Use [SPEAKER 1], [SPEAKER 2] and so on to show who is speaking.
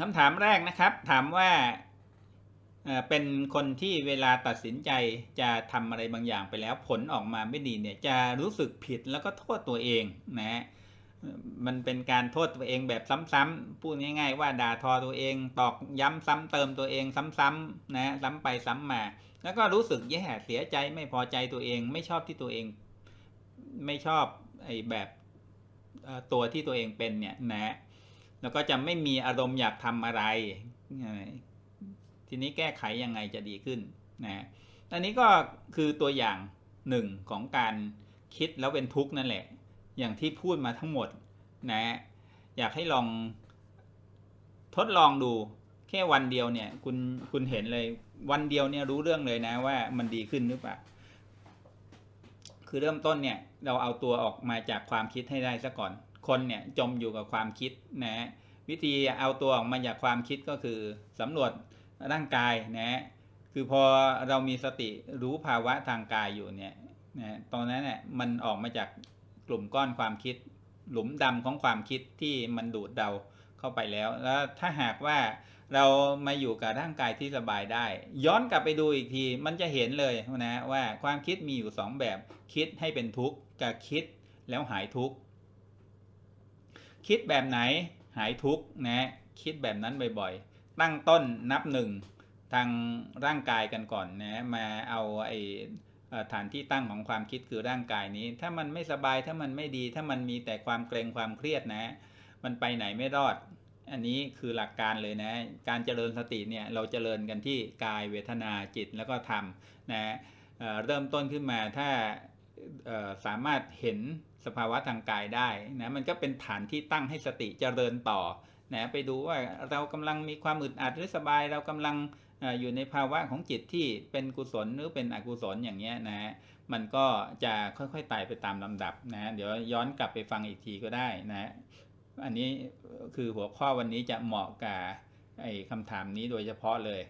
[SPEAKER 1] คำถามแรกนะครับ ถามว่าเป็นคนที่เวลาตัดสินใจจะทำอะไรบางอย่างไปแล้วผลออกมาไม่ดีเนี่ยจะรู้สึกผิดแล้วก็โทษตัวเองนะฮะมันเป็นการโทษตัวเองแบบซ้ำๆพูดง่าย ๆ ว่าด่าทอตัวเอง ตอกย้ำซ้ำเติมตัวเองซ้ำๆนะฮะซ้ำไปซ้ำมา แล้วก็รู้สึกแย่เสียใจไม่พอใจตัวเอง ไม่ชอบที่ตัวเอง ไม่ชอบไอ้แบบตัวที่ตัวเองเป็นเนี่ยนะฮะ แล้วก็จะไม่มีอารมณ์อยากทำอะไร ทีนี้แก้ไขยังไงจะดีขึ้นนะอันนี้ก็คือตัวอย่างหนึ่งของการคิดแล้วเป็นทุกข์นั่นแหละ อย่างที่พูดมาทั้งหมดนะอยากให้ลองทดลองดูแค่วันเดียวเนี่ยคุณคุณเห็นเลยวันเดียวเนี่ยรู้เรื่องเลยนะว่ามันดีขึ้นหรือเปล่าคือเริ่มต้นเนี่ยเราเอาตัวออกมาจากความคิดให้ได้ซะก่อน คนเนี่ยจมอยู่กับความคิดนะวิธีเอาตัวออกมาจากความคิดก็คือสำรวจร่างกายนะคือพอเรามีสติรู้ภาวะทางกายอยู่เนี่ยนะตอนนั้นเนี่ยมันออกมาจากกลุ่มก้อนความคิด หลุมดำของความคิดที่มันดูดเดาเข้าไปแล้ว แล้วถ้าหากว่าเรามาอยู่กับร่างกายที่สบายได้ ย้อนกลับไปดูอีกทีมันจะเห็นเลยนะว่าความคิดมีอยู่สองแบบคิดให้เป็นทุกข์กับคิดแล้วหายทุกข์ คิดแบบไหนหายทุกข์นะคิดแบบนั้นบ่อยๆ ตั้งต้นนับหนึ่งทางร่างกายกันก่อนนะมาเอาไอฐานที่ตั้งของความคิดคือร่างกายนี้ ถ้ามันไม่สบายถ้ามันไม่ดี ถ้ามันมีแต่ความเกรงความเครียดนะ มันไปไหนไม่รอด อันนี้คือหลักการเลยนะ การเจริญสติเนี่ยเราเจริญกันที่กายเวทนาจิตแล้วก็ธรรมนะเเริ่มต้นขึ้นมาถ้า สามารถเห็นสภาวะทางกายได้นะมันก็เป็นฐานที่ตั้งให้สติเจริญต่อนะไปดูว่าเรากำลังมีความอึดอัดหรือสบาย เรากำลังออยู่ในภาวะของจิตที่เป็นกุศลหรือเป็นอกุศลอย่างเงี้ยนะมันก็จะค่อยๆไต่ไปตามลำดับนะเดี๋ยวย้อนกลับไปฟังอีกทีก็ได้นะอันนี้คือหัวข้อวันนี้จะเหมาะกับไอ้คำถามนี้โดยเฉพาะเลย